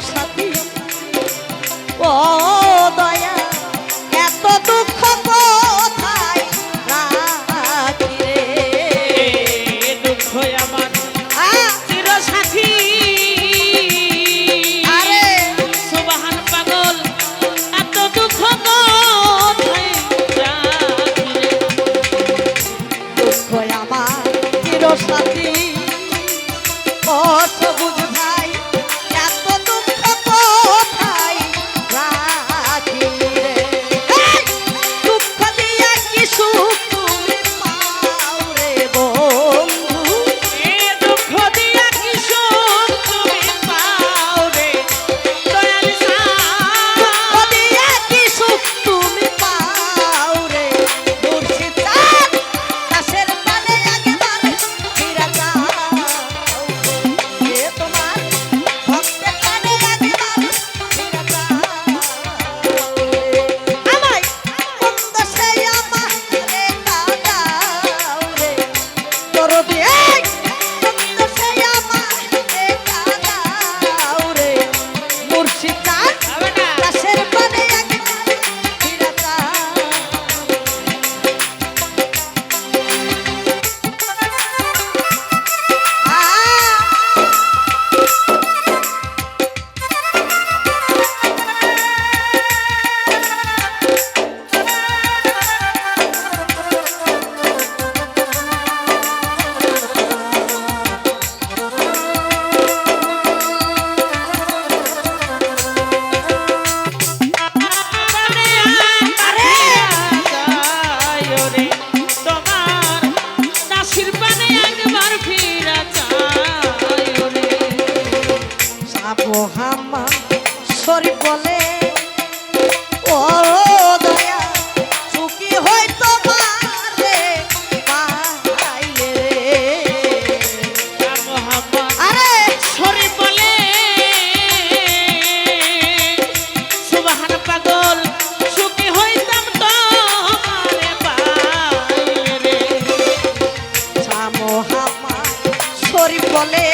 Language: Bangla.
los ও হাম্মা শরীফ বলে ও দয়া সুখী হই তোমারে পাইলে আরে শরীফ বলে, সুবাহান পাগল, সুখী হইতাম তোমারে, পাইলে রে। সামো হাম্মা শরীফ বলে